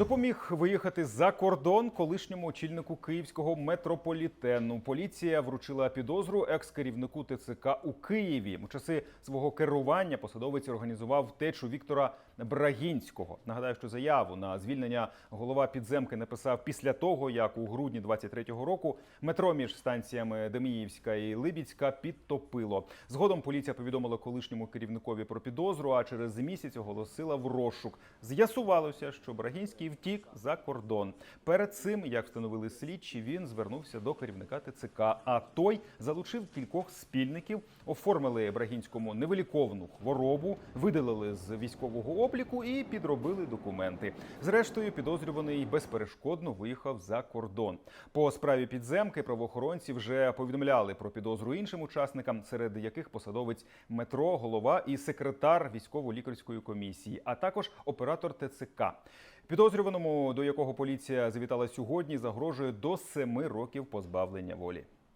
Допоміг виїхати за кордон колишньому очільнику київського метрополітену. Поліція вручила підозру екс-керівнику ТЦК у Києві. У часи свого керування посадовець організував втечу Віктора Брагінського. Нагадаю, що заяву на звільнення голова підземки написав після того, як у грудні 23-го року метро між станціями Деміївська і Либідська підтопило. Згодом поліція повідомила колишньому керівникові про підозру, а через місяць оголосила в розшук. З'ясувалося, що Брагінський втік за кордон. Перед цим, як встановили слідчі, він звернувся до керівника ТЦК. А той залучив кількох спільників, оформили Брагінському невиліковну хворобу, видалили з військового обліку і підробили документи. Зрештою, підозрюваний безперешкодно виїхав за кордон. По справі підземки правоохоронці вже повідомляли про підозру іншим учасникам, серед яких посадовець метро, голова і секретар військово-лікарської комісії, а також оператор ТЦК. Підозрюваному, до якого поліція завітала сьогодні, загрожує до семи років позбавлення волі.